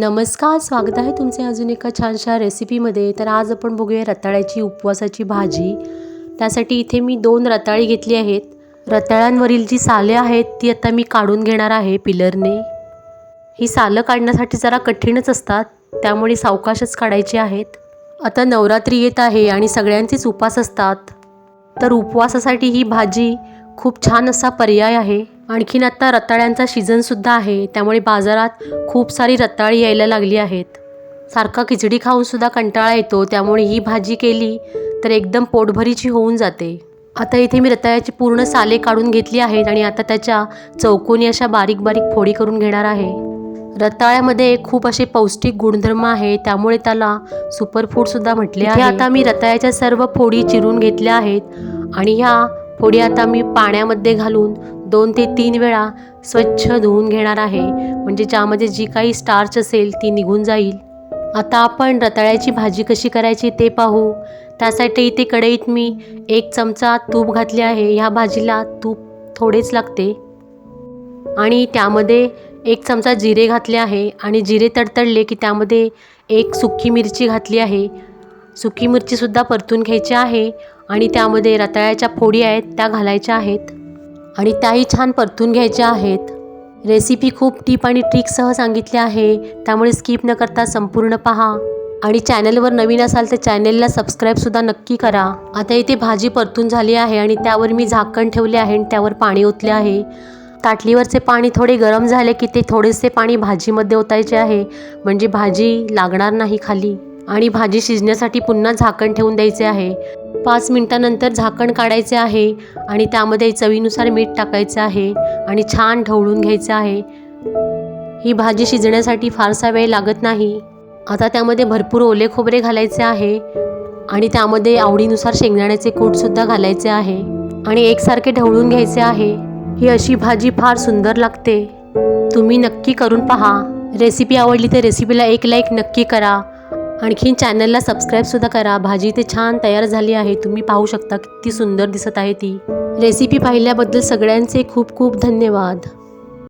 नमस्कार स्वागत आहे तुमचे अजून एका छानशा रेसिपीमध्ये. तर आज आपण बघूया रताळ्याची उपवासाची भाजी. त्यासाठी इथे मी दोन रताळी घेतली आहेत. रताळ्यांवरील जी साले आहेत ती आता मी काढून घेणार आहे पिलरने. ही सालं काढण्यासाठी जरा कठीणच असतात त्यामुळे सावकाशच काढायची आहेत. आता नवरात्री येत आहे आणि सगळ्यांचेच उपवास असतात. तर उपवासासाठी ही भाजी खूप छान असा पर्याय आहे. आणखीन आता रताळ्यांचा सीझनसुद्धा आहे त्यामुळे बाजारात खूप सारी रताळी यायला लागली आहेत. सारखा खिचडी खाऊन सुद्धा कंटाळा येतो त्यामुळे ही भाजी केली तर एकदम पोटभरीची होऊन जाते. आता इथे मी रताळ्याची पूर्ण साले काढून घेतली आहेत आणि आता त्याच्या चौकोनी अशा बारीक बारीक फोडी करून घेणार आहे. रताळ्यामध्ये खूप असे पौष्टिक गुणधर्म आहे त्यामुळे त्याला सुपरफूडसुद्धा म्हटले आहे. आता मी रताळ्याच्या सर्व फोडी चिरून घेतल्या आहेत आणि ह्या फोडी आता मी पाण्यामध्ये घालून दोन ते तीन वेळा स्वच्छ धुवून घेणार आहे. म्हणजे ज्यामध्ये जी काही स्टार्च असेल ती निघून जाईल. आता आपण रताळ्याची भाजी कशी करायची ते पाहू. त्यासाठी इथे कढईत मी एक चमचा तूप घातले आहे. ह्या भाजीला तूप थोडेच लागते. आणि त्यामध्ये एक चमचा जिरे घातले आहे. आणि जिरे तडतडले की त्यामध्ये एक सुकी मिरची घातली आहे. सुकी मिरचीसुद्धा परतून घ्यायची आहे. आणि त्यामध्ये रताळ्याच्या फोडी आहेत त्या घालायच्या आहेत. आणि त्याही छान परतून घ्यायच्या आहेत. रेसिपी खूप टीप आणि ट्रिकसह सांगितली आहे. त्यामुळे स्किप न करता संपूर्ण पहा. आणि चॅनलवर नवीन असाल तर चॅनलला सबस्क्राईबसुद्धा नक्की करा. आता इथे भाजी परतून झाली आहे आणि त्यावर मी झाकण ठेवले आहे आणि त्यावर पाणी ओतले आहे. ताटलीवरचे पाणी थोडे गरम झाले की ते थोडेसे पाणी भाजीमध्ये ओतायचे आहे. म्हणजे भाजी लागणार नाही खाली. आणि भाजी शिजण्यासाठी पुन्हा झाकण ठेवून द्यायचे आहे. पाच मिनटानंतर झाकण काढायचे आहे आणि त्यामध्ये चवीनुसार मीठ टाकायचं आहे आणि छान ढवळून घ्यायचं आहे. ही भाजी शिजण्यासाठी फारसा वेळ लागत नाही. आता त्यामध्ये भरपूर ओले खोबरे घालायचे आहे आणि त्यामध्ये आवडीनुसार शेंगदाण्याचे कूटसुद्धा घालायचे आहे आणि एकसारखे ढवळून घ्यायचे आहे. ही अशी भाजी फार सुंदर लागते. तुम्ही नक्की करून पहा. रेसिपी आवडली तर रेसिपीला एक लाईक नक्की करा. आणखीन चॅनलला सबस्क्राईबसुद्धा करा. भाजी ते छान तयार झाली आहे. तुम्ही पाहू शकता किती सुंदर दिसत आहे ती. रेसिपी पाहिल्याबद्दल सगळ्यांचे खूप खूप धन्यवाद.